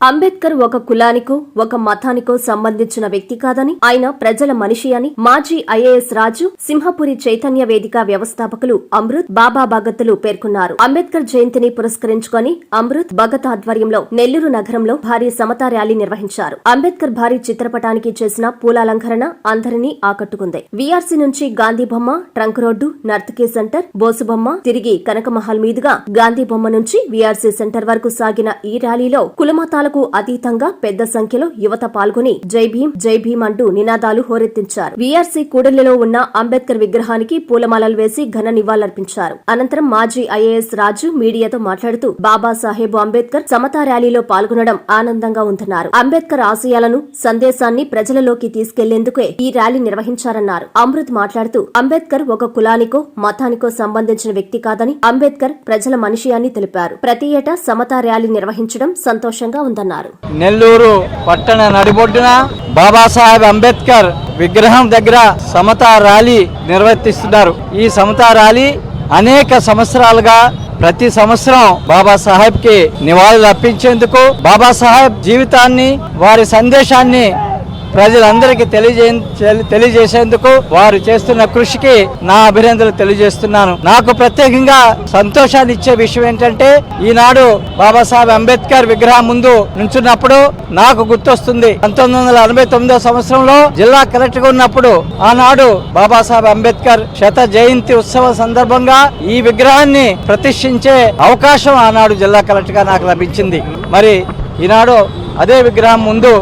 అంబేద్కర్ ఒక కులానికో ఒక మతానికో సంబంధించిన వ్యక్తి కాదని ఆయన ప్రజల మనిషి అని మాజీ ఐఏఎస్ రాజు సింహపురి చైతన్య వేదిక వ్యవస్థాపకులు అమృత్ బాబా భగత్లు పేర్కొన్నారు. అంబేద్కర్ జయంతిని పురస్కరించుకొని అమృత్ భగత్ ఆధ్వర్యంలో నెల్లూరు నగరంలో భారీ సమతా ర్యాలీ నిర్వహించారు. అంబేద్కర్ భారీ చిత్రపటానికి చేసిన పూలాలంకరణ అందరినీ ఆకట్టుకుంది. వీఆర్సీ నుంచి గాంధీ బొమ్మ ట్రంక్ రోడ్డు నర్తకీ సెంటర్ బోసుబొమ్మ తిరిగి కనకమహల్ మీదుగా గాంధీ బొమ్మ నుంచి వీఆర్సీ సెంటర్ వరకు సాగిన ఈ ర్యాలీలో కులమతాలకు అతీతంగా పెద్ద సంఖ్యలో యువత పాల్గొని జై భీం జై భీం అంటూ నినాదాలు హోరెత్తించారు. వీఆర్సీ కూడలిలో ఉన్న అంబేద్కర్ విగ్రహానికి పూలమాలలు వేసి ఘన నివాళులర్పించారు. అనంతరం మాజీ ఐఏఎస్ రాజు మీడియాతో మాట్లాడుతూ బాబాసాహెబ్ అంబేద్కర్ సమతా ర్యాలీలో పాల్గొనడం ఆనందంగా ఉందన్నారు. అంబేద్కర్ ఆశయాలను సందేశాన్ని ప్రజలలోకి తీసుకెళ్ళేందుకే ఈ ర్యాలీ నిర్వహించారన్నారు. అమృత్ మాట్లాడుతూ అంబేద్కర్ ఒక కులానికో మతానికో సంబంధించిన వ్యక్తి కాదని అంబేద్కర్ ప్రజల మనిషి అని తెలిపారు. ప్రతి ఏటా సమతా ర్యాలీ నిర్వహించడం సంతోషంగా ఉంది. ఉందన్నారు నెల్లూరు పట్టణ నడిబొడ్డున బాబాసాహెబ్ అంబేద్కర్ విగ్రహం దగ్గర సమతా ర్యాలీ నిర్వర్తిస్తున్నారు. ఈ సమతా ర్యాలీ అనేక సంవత్సరాలుగా ప్రతి సంవత్సరం బాబాసాహెబ్కి నివాళులు అర్పించేందుకు బాబాసాహెబ్ జీవితాన్ని వారి సందేశాన్ని ప్రజలందరికీ తెలియజే తెలియజేసేందుకు వారు చేస్తున్న కృషికి నా అభినందనలు తెలియజేస్తున్నాను. నాకు ప్రత్యేకంగా సంతోషాన్ని ఇచ్చే విషయం ఏంటంటే ఈనాడు బాబాసాహెబ్ అంబేద్కర్ విగ్రహం ముందు నుంచున్నప్పుడు నాకు గుర్తొస్తుంది. పంతొమ్మిది వందల ఎనభై తొమ్మిదో సంవత్సరంలో జిల్లా కలెక్టర్గా ఉన్నప్పుడు ఆనాడు బాబాసాహెబ్ అంబేద్కర్ శత జయంతి ఉత్సవం సందర్భంగా ఈ విగ్రహాన్ని ప్రతిష్ఠించే అవకాశం ఆనాడు జిల్లా కలెక్టర్గా నాకు లభించింది. మరి ఈనాడు అదే విగ్రహం ముందు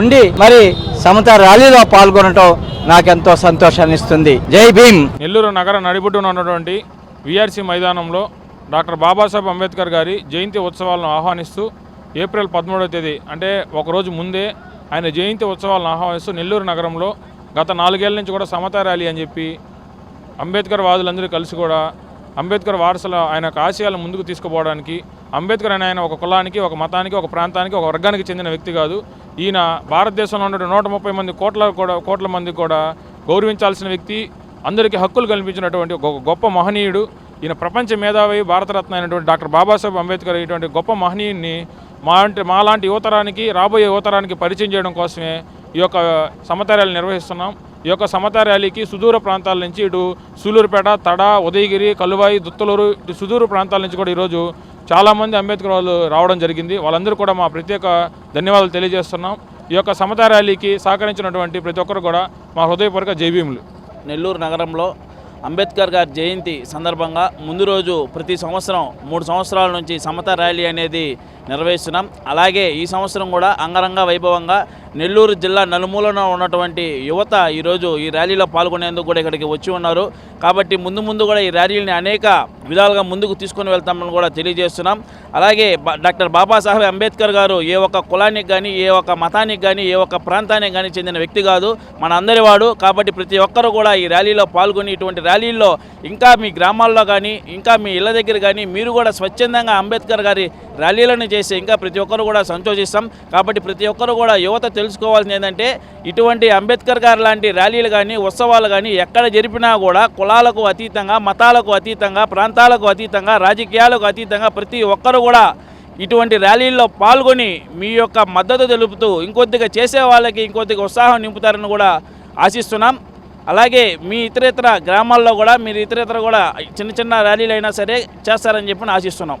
ఉండి మరి సమత ర్యాలీలో పాల్గొనటం నాకెంతో సంతోషాన్ని ఇస్తుంది జై భీమ్! నెల్లూరు నగర నడిబొడ్డున ఉన్నటువంటి విఆర్సీ మైదానంలో డాక్టర్ బాబాసాహెబ్ అంబేద్కర్ గారి జయంతి ఉత్సవాలను ఆహ్వానిస్తూ ఏప్రిల్ పదమూడవ తేదీ అంటే ఒకరోజు ముందే ఆయన జయంతి ఉత్సవాలను ఆహ్వానిస్తూ నెల్లూరు నగరంలో గత నాలుగేళ్ళ నుంచి కూడా సమత ర్యాలీ అని చెప్పి అంబేద్కర్ వాదులందరూ కలిసి కూడా అంబేద్కర్ వారసుల ఆయన ఆశయాలను ముందుకు తీసుకుపోవడానికి అంబేద్కర్ అనే ఆయన ఒక కులానికి ఒక మతానికి ఒక ప్రాంతానికి ఒక వర్గానికి చెందిన వ్యక్తి కాదు. ఈయన భారతదేశంలో ఉన్న నూట ముప్పై మంది కోట్ల కూడా కోట్ల మంది కూడా గౌరవించాల్సిన వ్యక్తి అందరికీ హక్కులు కల్పించినటువంటి ఒక గొప్ప మహనీయుడు. ఈయన ప్రపంచ మేధావి భారతరత్న అయినటువంటి డాక్టర్ బాబాసాహెబ్ అంబేద్కర్ ఇటువంటి గొప్ప మహనీయుడిని మా అంటే మాలాంటి యువతరానికి రాబోయే యువతరానికి పరిచయం చేయడం కోసమే ఈ యొక్క సమతార్యాలు నిర్వహిస్తున్నాం. ఈ యొక్క సమత ర్యాలీకి సుదూర ప్రాంతాల నుంచి ఇటు సూలూరుపేట తడ ఉదయగిరి కలువాయి దుత్తలూరు ఇటు సుదూర ప్రాంతాల నుంచి కూడా ఈరోజు చాలామంది అంబేద్కర్ వాళ్ళు రావడం జరిగింది. వాళ్ళందరూ కూడా మా ప్రత్యేక ధన్యవాదాలు తెలియజేస్తున్నాం. ఈ యొక్క సమత ర్యాలీకి సహకరించినటువంటి ప్రతి ఒక్కరు కూడా మా హృదయపూర్వక జైభీములు నెల్లూరు నగరంలో అంబేద్కర్ గారి జయంతి సందర్భంగా ముందు రోజు ప్రతి సంవత్సరం మూడు సంవత్సరాల నుంచి సమత ర్యాలీ అనేది నిర్వహిస్తున్నాం. అలాగే ఈ సంవత్సరం కూడా అంగరంగ వైభవంగా నెల్లూరు జిల్లా నలుమూలన ఉన్నటువంటి యువత ఈరోజు ఈ ర్యాలీలో పాల్గొనేందుకు కూడా ఇక్కడికి వచ్చి ఉన్నారు. కాబట్టి ముందు ముందు కూడా ఈ ర్యాలీని అనేక విధాలుగా ముందుకు తీసుకొని వెళ్తామని కూడా తెలియజేస్తున్నాం. అలాగే డాక్టర్ బాబాసాహెబ్ అంబేద్కర్ గారు ఏ ఒక్క కులానికి కానీ ఏ ఒక్క మతానికి కానీ ఏ ఒక్క ప్రాంతానికి కానీ చెందిన వ్యక్తి కాదు. మన అందరి వాడు. కాబట్టి ప్రతి ఒక్కరు కూడా ఈ ర్యాలీలో పాల్గొని ఇటువంటి ర్యాలీల్లో ఇంకా మీ గ్రామాల్లో కానీ ఇంకా మీ ఇళ్ళ దగ్గర కానీ మీరు కూడా స్వచ్ఛందంగా అంబేద్కర్ గారి ర్యాలీలను చేసి ఇంకా ప్రతి ఒక్కరు కూడా సంతోషిస్తాం. కాబట్టి ప్రతి ఒక్కరు కూడా యువత తెలుసుకోవాల్సింది ఏంటంటే ఇటువంటి అంబేద్కర్ గారు లాంటి ర్యాలీలు కానీ ఉత్సవాలు కానీ ఎక్కడ జరిపినా కూడా కులాలకు అతీతంగా మతాలకు అతీతంగా ప్రాంతాలకు అతీతంగా రాజకీయాలకు అతీతంగా ప్రతి ఒక్కరు కూడా ఇటువంటి ర్యాలీల్లో పాల్గొని మీ యొక్క మద్దతు తెలుపుతూ ఇంకొద్దిగా చేసే వాళ్ళకి ఇంకొద్దిగా ఉత్సాహం నింపుతారని కూడా ఆశిస్తున్నాం. అలాగే మీ ఇతరేతర గ్రామాల్లో కూడా మీరు ఇతరేతర కూడా చిన్న చిన్న ర్యాలీలు అయినా సరే చేస్తారని చెప్పి ఆశిస్తున్నాం.